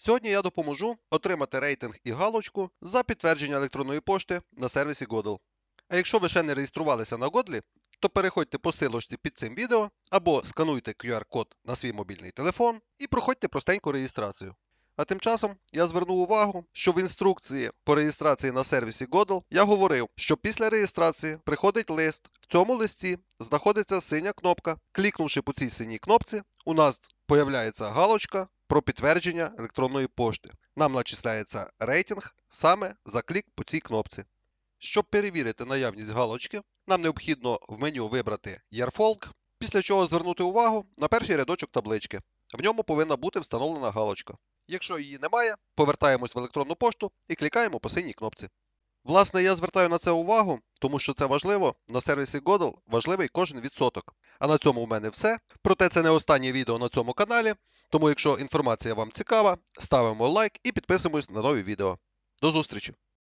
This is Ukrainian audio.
Сьогодні я допоможу отримати рейтинг і галочку за підтвердження електронної пошти на сервісі Godel. А якщо ви ще не реєструвалися на Godly, то переходьте по силочці під цим відео або скануйте QR-код на свій мобільний телефон і проходьте простеньку реєстрацію. А тим часом я звернув увагу, що в інструкції по реєстрації на сервісі Godel я говорив, що після реєстрації приходить лист. В цьому листі знаходиться синя кнопка. Клікнувши по цій синій кнопці, у нас появляється галочка про підтвердження електронної пошти. Нам начисляється рейтинг саме за клік по цій кнопці. Щоб перевірити наявність галочки, нам необхідно в меню вибрати Yearfolk, після чого звернути увагу на перший рядочок таблички. В ньому повинна бути встановлена галочка. Якщо її немає, повертаємось в електронну пошту і клікаємо по синій кнопці. Власне, я звертаю на це увагу, тому що це важливо. На сервісі Godel важливий кожен відсоток. А на цьому в мене все. Проте це не останнє відео на цьому каналі. Тому, якщо інформація вам цікава, ставимо лайк і підписуємось на нові відео. До зустрічі!